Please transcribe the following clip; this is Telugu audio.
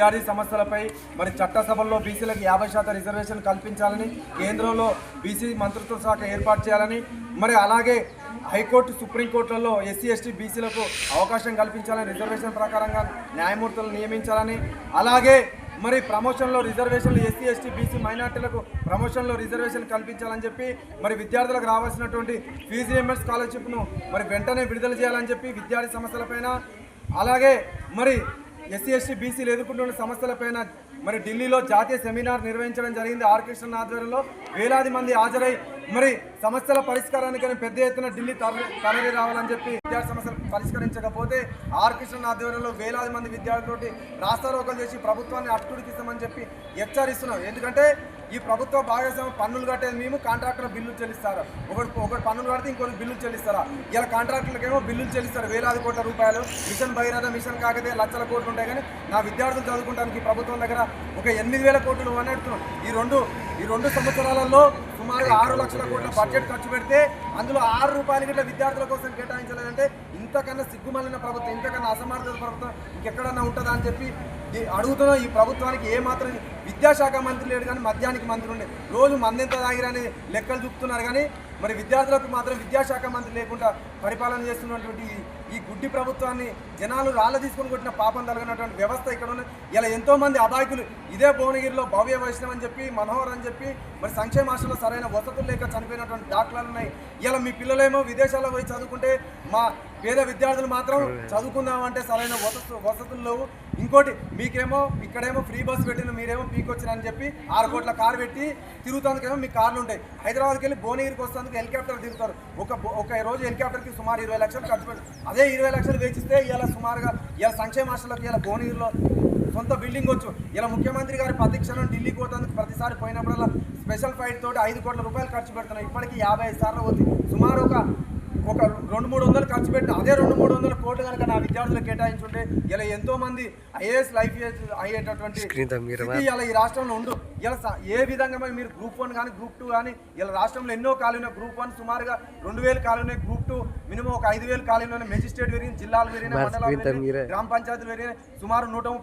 విద్యార్థి సమస్యలపై మరి చట్టసభల్లో బీసీలకు యాభై శాతం రిజర్వేషన్ కల్పించాలని కేంద్రంలో బీసీ మంత్రిత్వ శాఖ ఏర్పాటు చేయాలని మరి అలాగే హైకోర్టు సుప్రీంకోర్టులలో ఎస్సీ ఎస్టీ బీసీలకు అవకాశం కల్పించాలని రిజర్వేషన్ ప్రకారంగా న్యాయమూర్తులను నియమించాలని అలాగే మరి ప్రమోషన్లో రిజర్వేషన్లు ఎస్సీ ఎస్టీ బీసీ మైనార్టీలకు ప్రమోషన్లో రిజర్వేషన్ కల్పించాలని చెప్పి మరి విద్యార్థులకు రావాల్సినటువంటి ఫీజు రియంబర్స్ స్కాలర్షిప్ను మరి వెంటనే విడుదల చేయాలని చెప్పి విద్యార్థి సమస్యలపైన అలాగే మరి ఎస్సీ ఎస్టీ బీసీలు ఎదుర్కొంటున్న సమస్యలపైన మరి ఢిల్లీలో జాతీయ సెమినార్ నిర్వహించడం జరిగింది. ఆర్కృష్ణ ఆధ్వర్యంలో వేలాది మంది హాజరై మరి సమస్యల పరిష్కారానికి పెద్ద ఎత్తున ఢిల్లీ తరలి రావాలని చెప్పి విద్యార్థి సమస్యలు పరిష్కరించకపోతే ఆర్ కృష్ణ ఆధ్వర్యంలో వేలాది మంది విద్యార్థులతోటి రాస్తారోకలు చేసి ప్రభుత్వాన్ని అట్టుడికిస్తామని చెప్పి హెచ్చరిస్తున్నాం. ఎందుకంటే ఈ ప్రభుత్వ భాగస్వామ్యం పన్నులు కట్టేది మేము కాంట్రాక్టర్ బిల్లులు చెల్లిస్తారు. ఒకటి ఒకటి పన్నులు కడితే ఇంకొకటి బిల్లులు చెల్లిస్తారా? ఇలా కాంట్రాక్టర్లకేమో బిల్లులు చెల్లిస్తారు వేలాది కోట్ల రూపాయలు. మిషన్ భగీరథ మిషన్ కాకతే లక్షల కోట్లు ఉంటాయి కానీ నా విద్యార్థులు చదువుకోవడానికి ప్రభుత్వం దగ్గర ఒక ఎనిమిది వేల కోట్లు అన్నట్టున్నాం ఈ రెండు ఈ రెండు సంవత్సరాలలో సుమారుగా ఆరు లక్షల కోట్ల బడ్జెట్ ఖర్చు పెడితే అందులో ఆరు రూపాయలు గిట్ల విద్యార్థుల కోసం కేటాయించలేదంటే ఇంతకన్నా సిగ్గుమలిన ప్రభుత్వం ఇంతకన్నా అసమర్థత ప్రభుత్వం ఇంకెక్కడన్నా ఉంటుందా అని చెప్పి అడుగుతున్న ఈ ప్రభుత్వానికి ఏ మాత్రం విద్యాశాఖ మంత్రి లేడు కానీ మద్యానికి మంత్రి ఉండే. రోజు మందెంత తాగిరని లెక్కలు చూపుతున్నారు కానీ మరి విద్యార్థులకు మాత్రం విద్యాశాఖ మంత్రి లేకుండా పరిపాలన చేస్తున్నటువంటి ఈ- గుడ్డి ప్రభుత్వాన్ని జనాలు రాళ్ళ తీసుకొని కొట్టిన పాపం తలగినటువంటి వ్యవస్థ ఇక్కడ ఉంది ఇలా ఎంతో మంది అబాయకులు ఇదే భువనగిరిలో భవ్య వైష్ణవ్ అని చెప్పి మనోహర్ అని చెప్పి మరి సంక్షేమ హాస్టల్లో సరైన వసతులు లేక చనిపోయినటువంటి డాక్టర్లు ఉన్నాయి. ఇలా మీ పిల్లలేమో విదేశాల్లో పోయి చదువుకుంటే మా పేద విద్యార్థులు మాత్రం చదువుకుందామంటే సరైన వసతు వసతులు లేవు. ఇంకోటి మీకేమో ఇక్కడేమో ఫ్రీ బస్ పెట్టిన మీరేమో పీకొచ్చిరని చెప్పి ఆరు కోట్ల కారు పెట్టి తిరుగుతానికేమో మీ కార్లు ఉంటాయి. హైదరాబాద్కి వెళ్ళి భువనగిరికి వస్తానికి హెలికాప్టర్ దిగుతారు. ఒక ఒక రోజు హెలికాప్టర్కి సుమారు ఇరవై లక్షలు ఖర్చు పెడతారు అదే ఇరవై లక్షలు వేచిస్తే ఇలా సుమారుగా ఇలా సంక్షేమ ఆశలకు ఇలా భువనగిరిలో సొంత బిల్డింగ్ వచ్చు. ఇలా ముఖ్యమంత్రి గారి ప్రతిక్షణం ఢిల్లీకి పోతానికి ప్రతిసారి పోయినప్పుడల్లా స్పెషల్ ఫైట్ తోటి ఐదు కోట్ల రూపాయలు ఖర్చు పెడుతున్నాయి. ఇప్పటికీ యాభై ఐదు సార్లు అవుతుంది సుమారు ఒక ఒక రెండు మూడు వందలు ఖర్చు పెట్టిన అదే రెండు మూడు వందల కోట్లు కనుక నా విద్యార్థులకు కేటాయించుంటే ఇలా ఎంతో మంది ఐఏఎస్ లైఫ్ అయ్యేటటువంటి ఇలా ఈ రాష్ట్రంలో ఉండు. ఇలా ఏ విధంగా మరి గ్రూప్ వన్ కానీ గ్రూప్ టూ కానీ ఇలా రాష్ట్రంలో ఎన్నో ఖాళీ ఉన్నాయి. గ్రూప్ వన్ సుమారుగా రెండు వేలు ఖాళీ ఉన్నాయి. గ్రూప్ టూ మినిమం ఒక ఐదు వేలు ఉన్నాయి. మెజిస్ట్రేట్ పెరిగింది జిల్లాలు పెరిగినాయి మరి మండలాలు. గ్రామ పంచాయతీలు పెరిగినాయి. సుమారు నూట ముప్పై